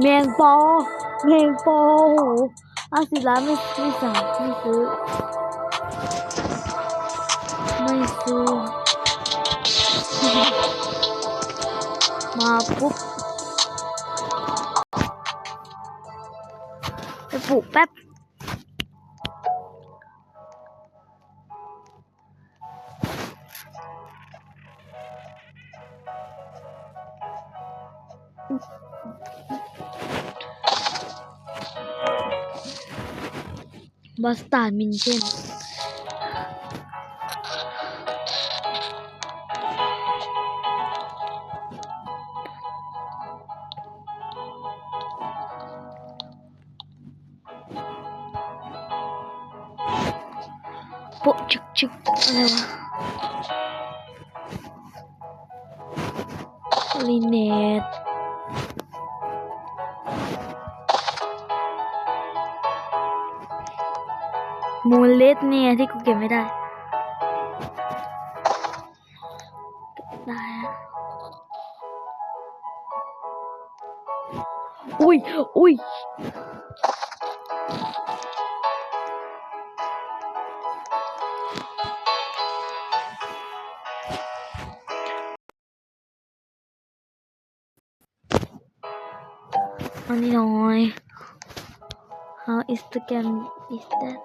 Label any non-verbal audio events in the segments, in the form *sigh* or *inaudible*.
แมงปอแมงปอโหอาสิร้านไม่ไม่สั่งไม่ซื้อ ปุ๊บไปปลูกแป๊บบัสตาร์มินเช่น ลิเนตมูลเลสเนี่ยที่กูเก็บไม่ได้ นนี้น้อย How is the game is that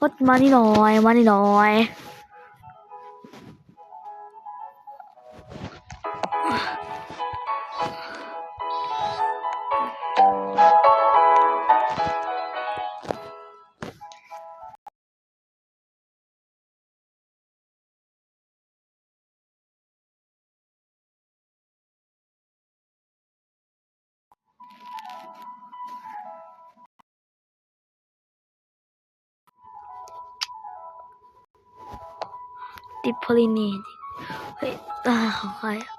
ฮดมานี่หน่อยมานี่หน่อย ติดพลินีเฮ้ยตาของใครอะ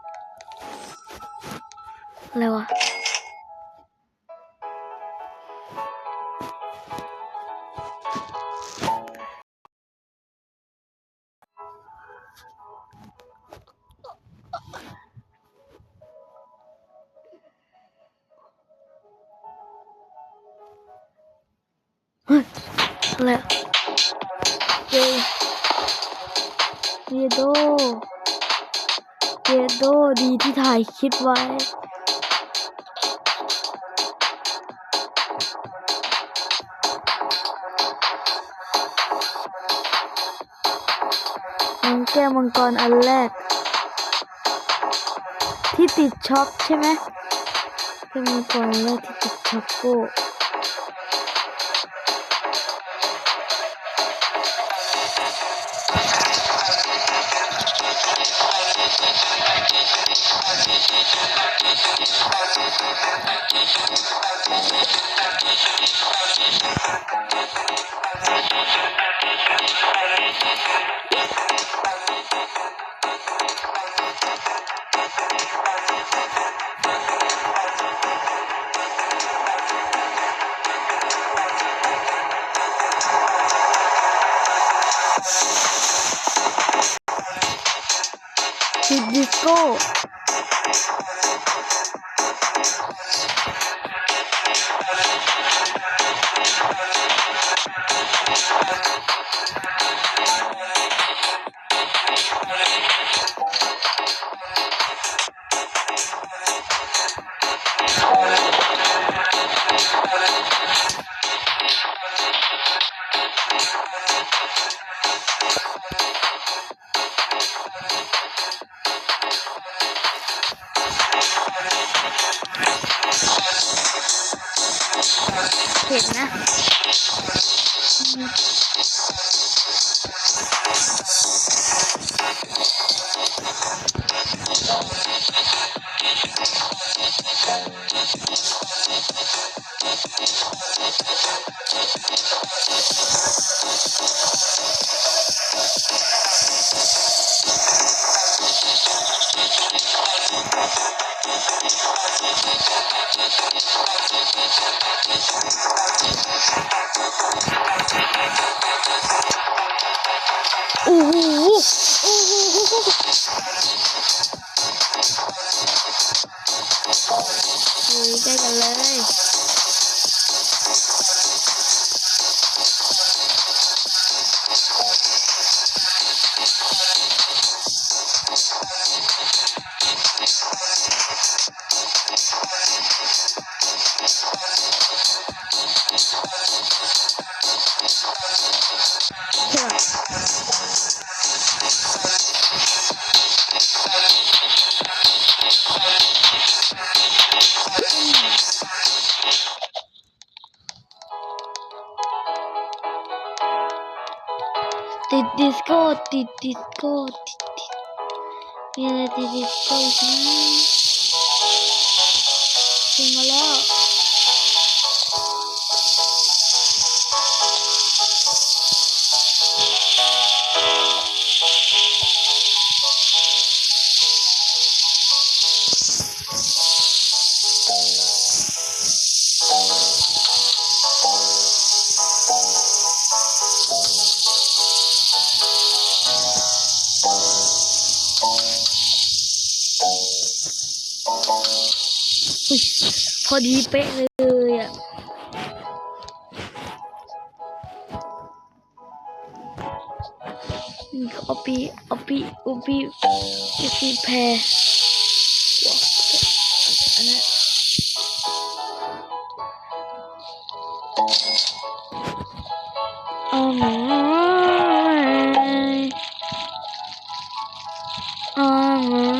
อะไรวะเฮ้ยอะไรอะเจเย โดเยโดดีที่ถ่ายคลิปไว้น้องแก้วมังกรอันแรก ที่ติดช็อปใช่ไหมแก้วมังกรอันแรกที่ติดช็อปโก้ yerine. Woohoo! Did disco, did disco, did disco. Yine de disco. Sing along. อุ้ยพอดีเป๊ะเลยอะนี่ก็เอาปีเอาปีเอาปีเอาปีแพรว้าวอันนั้นอาหน่อย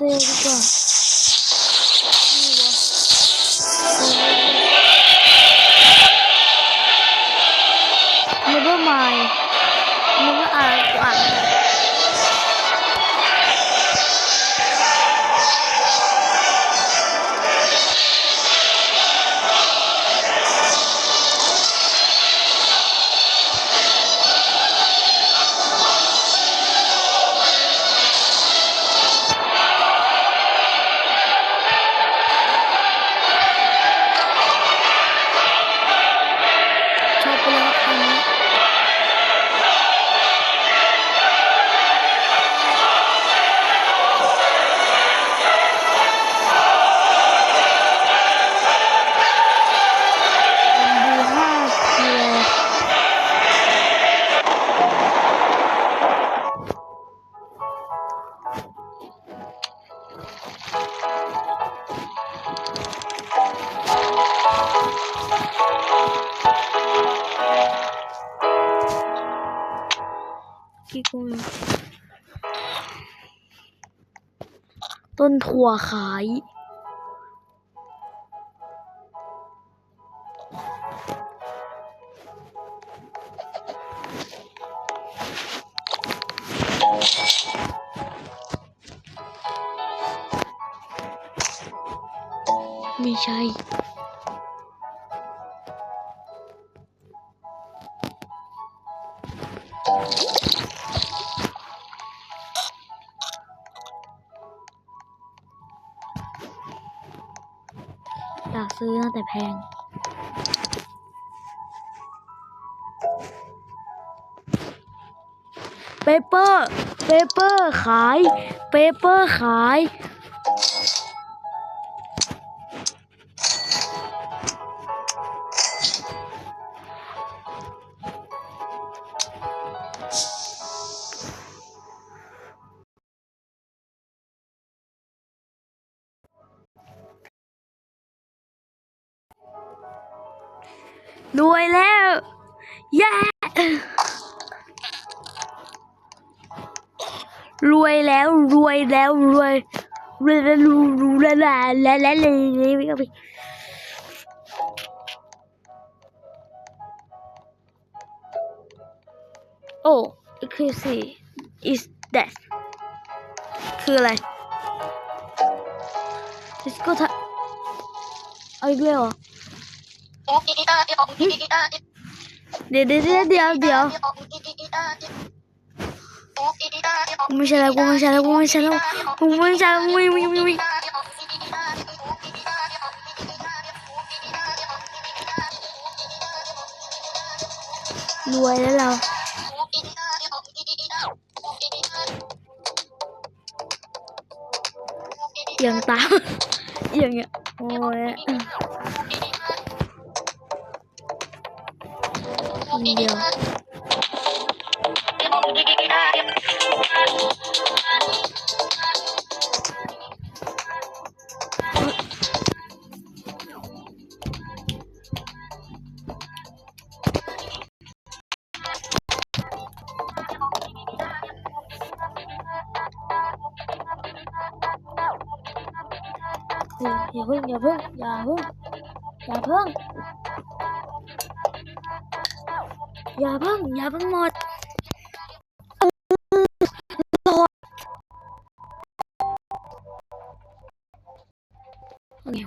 Teh. ถั่วขาย ไม่ใช่ อยากซื้อนะแต่แพง เปเปอร์ เปเปอร์ขาย เปเปอร์ขาย รวยแล้วเย้รวยแล้วรวยแล้วรวยรวยแล้วรวยรวยแล้วแล้วแล้วแล้วแล้วโอ้ eclipse is that คืออะไร let's go ทะเอาอีกแล้วเหรอ Dio, Dio, Dio, Dio, Dio. Cominciare, cominciare, cominciare, cominciare, ui, ui, ui, ui. Lui đó là Dần tao *laughs* Dần ạ Ôi şimdi ya. Yapın yapın yapın yapın Yavrum, yavrum var. Okay.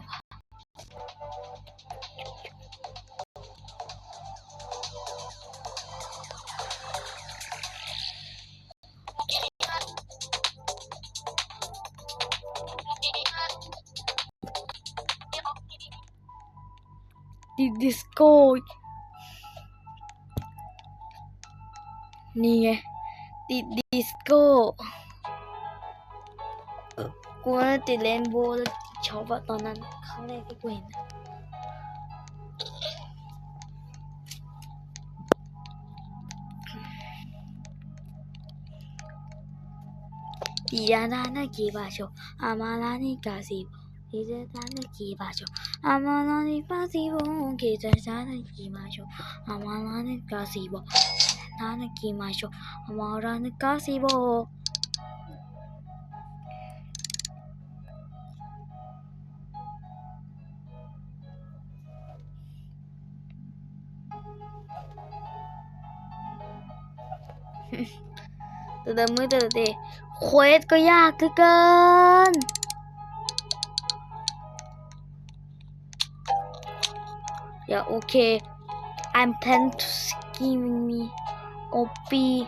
Discord. นเดียวอย่าเพิ่งอย่าเพิ่งอย่าเพิ่งอย่าเพิ่งอย่าเพิ่งอย่าเพิ่งหมดโหลดไงวะ ดิดิสโก้นี่ไงติดดิสโก้เออกูว่าติดเรนโบว์แล้วชอบอะตอนนั้นครั้งแรกที่กูเห็นอะดีดาดานากีบาโชอามาลานิกาซิโบดีดาดานากีบาโชอามาล านิกาซิโบกีดาดานากีบาโชอามาลานิกาซิโบนานากีมาโชอามาลานิกาซิโบ แต่เดิม*laughs* มือแต่เดเควสก็ยากเหลือเกิน อย่าโอเค I'm plan to scheming me kopi.